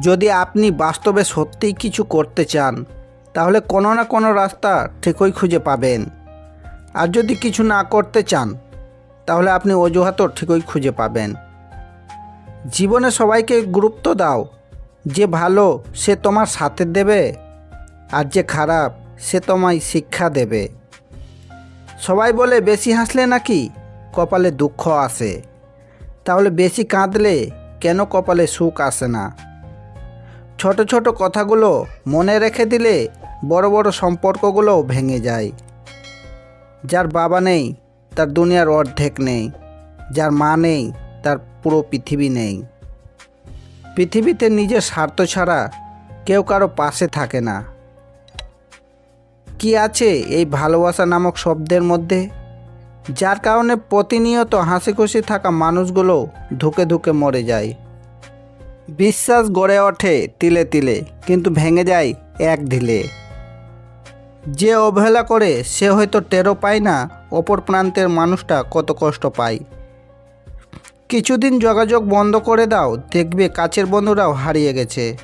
যদি আপনি বাস্তবে সত্যিই কিছু করতে চান, তাহলে কোনো না কোনো রাস্তা ঠিকই খুঁজে পাবেন। আর যদি কিছু না করতে চান, তাহলে আপনি অজুহাতও ঠিকই খুঁজে পাবেন। জীবনে সবাইকে গুরুত্ব দাও, যে ভালো সে তোমার সাথে দেবে, আর যে খারাপ সে তোমায় শিক্ষা দেবে। সবাই বলে, বেশি হাসলে নাকি কপালে দুঃখ আসে? তাহলে বেশি কাঁদলে কেন কপালে সুখ আসে না? ছোট ছোট কথাগুলো মনে রেখে দিলে বড় বড় সম্পর্কগুলো ভেঙে যায়। যার বাবা নেই, তার দুনিয়ার অর্ধেক নেই। যার মা নেই, তার পুরো পৃথিবী নেই। পৃথিবীতে নিজের স্বার্থ ছাড়া কেউ কারও পাশে থাকে না। কি আছে এই ভালোবাসা নামক শব্দের মধ্যে? যার কারণে প্রতিনিয়ত হাসি খুশি থাকা মানুষগুলো ধুকে ধুকে মরে যায়। বিশ্বাস গড়ে ওঠে তিলে তিলে, কিন্তু ভেঙে যায় এক ঢিলে। যে অবহেলা করে, সে হয়তো টেরো পায় না অপর প্রান্তের মানুষটা কত কষ্ট পায়। কিছুদিন যোগাযোগ বন্ধ করে দাও, দেখবে কাছের বন্ধুরাও হারিয়ে গেছে।